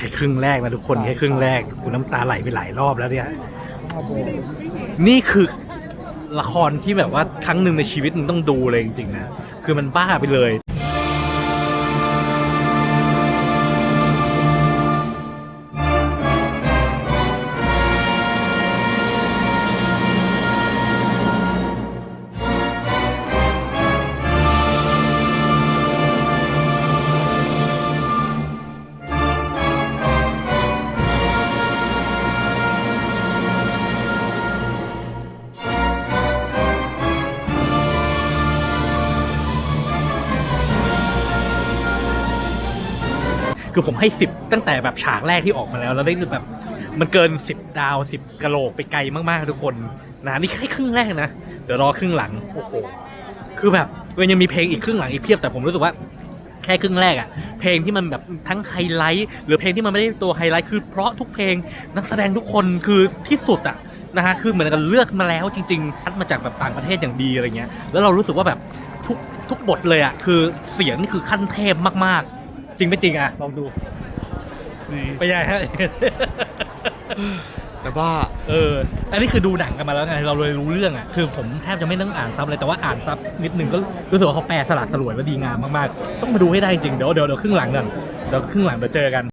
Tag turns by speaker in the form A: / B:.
A: แค่ครึ่งแรกนะทุกคนแค่ครึ่งแรกกูน้ำตาไหลไปหลายรอบแล้วเนี่ย
B: ครับผม
A: นี่คือละครที่แบบว่าครั้งหนึ่งในชีวิตมึงต้องดูเลยจริงๆนะ คือมันบ้าไปเลย คือผมให้สิบตั้งแต่แบบฉากแรกที่ออกมาแล้วแล้วได้แบบมันเกินสิบดาวสิบกะโหลกไปไกลมากๆทุกคนนะนี่แค่ครึ่งแรกนะเดี๋ยวรอครึ่งหลังโอ้โหคือแบบมันยังมีเพลงอีกครึ่งหลังอีกเพียบแต่ผมรู้สึกว่าแค่ครึ่งแรกอะเพลงที่มันแบบทั้งไฮไลท์หรือเพลงที่มันไม่ได้ตัวไฮไลท์คือเพราะทุกเพลงนักแสดงทุกคนคือที่สุดอะนะฮะคือเหมือนกันเลือกมาแล้วจริงๆคัดมาจากแบบต่างประเทศอย่างดีอะไรเงี้ยแล้วเรารู้สึกว่าแบบทุกทุกบทเลยอะคือเสียงนี่คือขั้นเทพมากๆ จริงไม่จริงอะลองดู
B: นี่
A: ไปยังไงฮะ
B: แต่ว่า
A: เออ อันนี้คือดูหนังกันมาแล้วไง เราเลยรู้เรื่องอะ คือผมแทบจะไม่ต้องอ่านซับเลย แต่ว่าอ่านซับนิดนึงก็รู้สึกว่าเขาแปลสลัดสลวยว่าดีงามมากๆ ต้องมาดูให้ได้จริง เดี๋ยวเดี๋ยวเดี๋ยวครึ่งหลังกันเดี๋ยวครึ่งหลังเดี๋ยวเจอกัน